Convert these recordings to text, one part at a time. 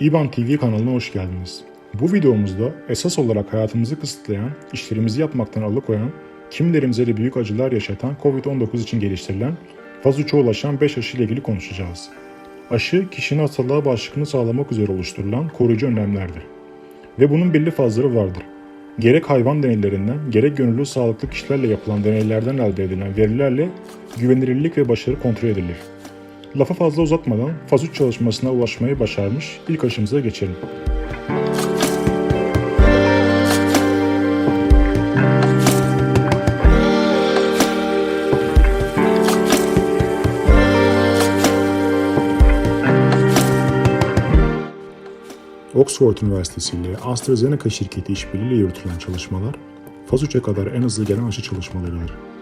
İban TV kanalına hoş geldiniz. Bu videomuzda esas olarak hayatımızı kısıtlayan, işlerimizi yapmaktan alıkoyan, kimilerimize de büyük acılar yaşatan COVID-19 için geliştirilen faz 3'e ulaşan 5 aşı ile ilgili konuşacağız. Aşı, kişinin hastalığa bağışıklığını sağlamak üzere oluşturulan koruyucu önlemlerdir. Ve bunun belli fazları vardır. Gerek hayvan deneylerinden, gerek gönüllü sağlıklı kişilerle yapılan deneylerden elde edilen verilerle güvenilirlik ve başarı kontrol edilir. Lafa fazla uzatmadan faz 3 çalışmasına ulaşmayı başarmış ilk aşımıza geçelim. Oxford Üniversitesi ile AstraZeneca şirketi işbirliğiyle yürütülen çalışmalar, faz 3'e kadar en hızlı gelen aşı çalışmalarıdır.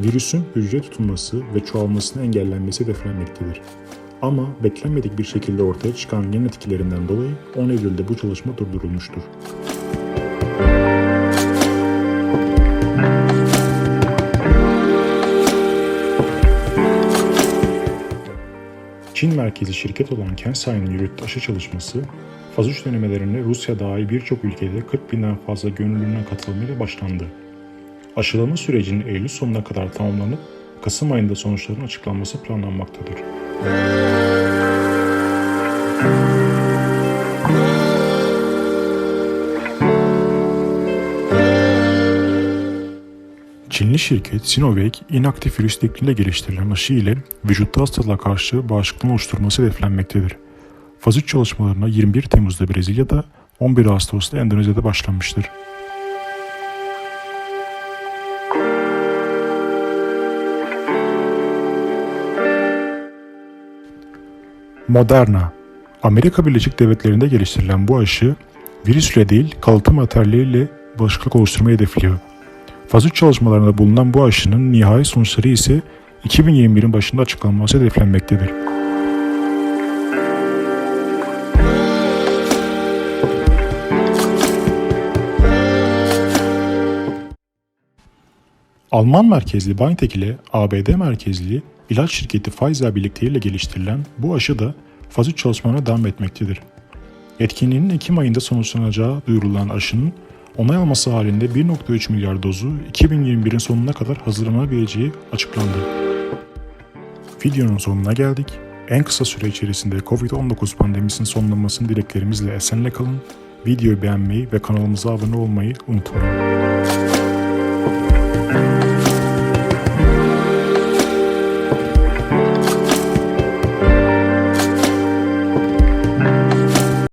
Virüsün hücre tutunması ve çoğalmasını engellenmesi hedeflenmektedir. Ama beklenmedik bir şekilde ortaya çıkan yan etkilerinden dolayı 10 Eylül'de bu çalışma durdurulmuştur. Çin merkezi şirket olan Kensai'nin yürüttüğü aşı çalışması, faz 3 denemelerine Rusya dahil birçok ülkede 40 binden fazla gönüllünün katılımıyla başlandı. Aşılama sürecinin Eylül sonuna kadar tamamlanıp Kasım ayında sonuçların açıklanması planlanmaktadır. Çinli şirket Sinovac, inaktif virüs nekliyle geliştirilen aşı ile vücutta hastalığa karşı bağışıklığını oluşturması hedeflenmektedir. Faz 3 çalışmalarına 21 Temmuz'da Brezilya'da, 11 Ağustos'ta Endonezya'da başlanmıştır. Moderna Amerika Birleşik Devletleri'nde geliştirilen bu aşı, virüsle değil kalıtım materyaliyle bağışıklık oluşturmayı hedefliyor. Faz 3 çalışmalarında bulunan bu aşının nihai sonuçları ise 2021'in başında açıklanması hedeflenmektedir. Alman merkezli BioNTech ile ABD merkezli ilaç şirketi Pfizer birlikteliğiyle geliştirilen bu aşı da faz 3 çalışmalarına devam etmektedir. Etkinliğinin Ekim ayında sonuçlanacağı duyurulan aşının onay alması halinde 1.3 milyar dozu 2021'in sonuna kadar hazırlanabileceği açıklandı. Videonun sonuna geldik. En kısa süre içerisinde Covid-19 pandemisinin sonlanmasını dileklerimizle esenle kalın. Videoyu beğenmeyi ve kanalımıza abone olmayı unutmayın. Thank you.